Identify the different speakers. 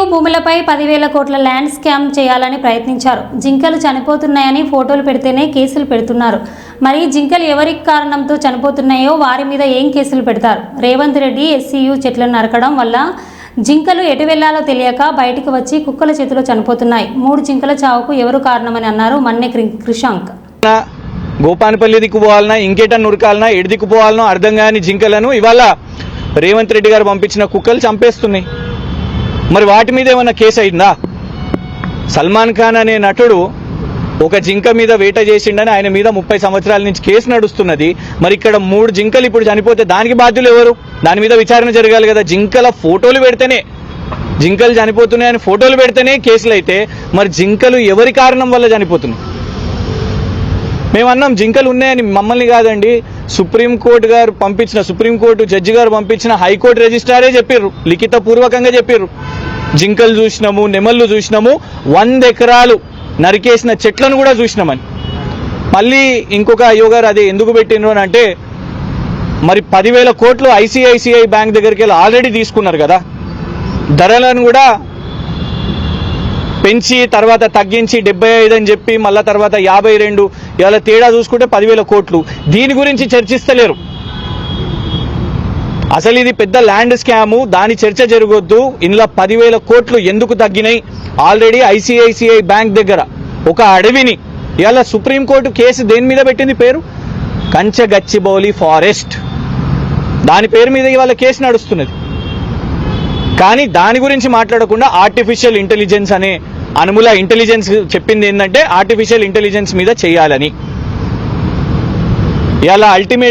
Speaker 1: ICU భూములపై పదివేల కోట్ల ల్యాండ్ స్కామ్ చేయాలని ప్రయత్నించారు. జింకలు చనిపోతున్నాయని ఫోటోలు పెడితేనే కేసులు పెడుతున్నారు. మరి జింకలు ఎవరి కారణంతో చనిపోతున్నాయో వారి మీద ఏం కేసులు పెడతారు? రేవంత్ రెడ్డి ఎస్సీయూ చెట్లను నరకడం వల్ల జింకలు ఎటు వెళ్ళాలో తెలియక బయటికి వచ్చి కుక్కల చేతిలో చనిపోతున్నాయి. మూడు జింకల చావుకు ఎవరు కారణమని అన్నారు మన్నె క్రి- క్రిషాంక్
Speaker 2: గోపానపల్లి దిక్కుపోవాలన్నా ఇంకేటన్నా ఉరకాలన్నా ఎడి దిక్కుపోవాలనో అర్థం కాని జింకలను ఇవాళ రేవంత్ రెడ్డి గారు పంపించిన కుక్కలు చంపేస్తున్నాయి. మరి వాటి మీద ఏమైనా కేసు అయిందా? సల్మాన్ ఖాన్ అనే నటుడు ఒక జింక మీద వేట చేసిండని ఆయన మీద ముప్పై సంవత్సరాల నుంచి కేసు నడుస్తున్నది. మరి ఇక్కడ మూడు జింకలు ఇప్పుడు చనిపోతే దానికి బాధ్యులు ఎవరు? దాని మీద విచారణ జరగాలి కదా. జింకల ఫోటోలు పెడితేనే జింకలు చనిపోతున్నాయని ఫోటోలు పెడితేనే కేసులు అయితే మరి జింకలు ఎవరి కారణం వల్ల చనిపోతున్నాయి? మేము అన్నాం జింకలు ఉన్నాయని మమ్మల్ని కాదండి. సుప్రీంకోర్టు గారు పంపించిన సుప్రీంకోర్టు జడ్జి గారు పంపించిన హైకోర్టు రిజిస్ట్రారే చెప్పారు లిఖిత పూర్వకంగా చెప్పారు జింకలు చూసినాము నెమళ్ళు చూసినాము వంద ఎకరాలు నరికేసిన చెట్లను కూడా చూసినామని. మళ్ళీ ఇంకొక అయ్యోగారు అది ఎందుకు పెట్టిండ్రు అని అంటే మరి పదివేల కోట్లు ఐసిఐసిఐ బ్యాంక్ దగ్గరికి వెళ్ళి ఆల్రెడీ తీసుకున్నారు కదా. ధరలను కూడా పెంచి తర్వాత తగ్గించి డెబ్బై ఐదు అని చెప్పి మళ్ళీ తర్వాత యాభై రెండు ఇవాళ తేడా చూసుకుంటే పదివేల కోట్లు. దీని గురించి చర్చిస్తలేరు. అసలు ఇది పెద్ద ల్యాండ్ స్కాము. దాని చర్చ జరగొద్దు. ఇందులో పదివేల కోట్లు ఎందుకు తగ్గినాయి? ఆల్రెడీ ఐసిఐసిఐ బ్యాంక్ దగ్గర ఒక అడవిని. ఇవాళ సుప్రీంకోర్టు కేసు దేని మీద పెట్టింది పేరు? కంచగచ్చిబౌలి ఫారెస్ట్. దాని పేరు మీద ఇవాళ కేసు నడుస్తున్నది. కానీ దాని గురించి మాట్లాడకుండా ఆర్టిఫిషియల్ ఇంటెలిజెన్స్ అనే అనుముల ఇంటెలిజెన్స్ చెప్పింది ఏంటంటే ఆర్టిఫిషియల్ ఇంటెలిజెన్స్ మీద చేయాలని. ఇలా అల్టిమేట్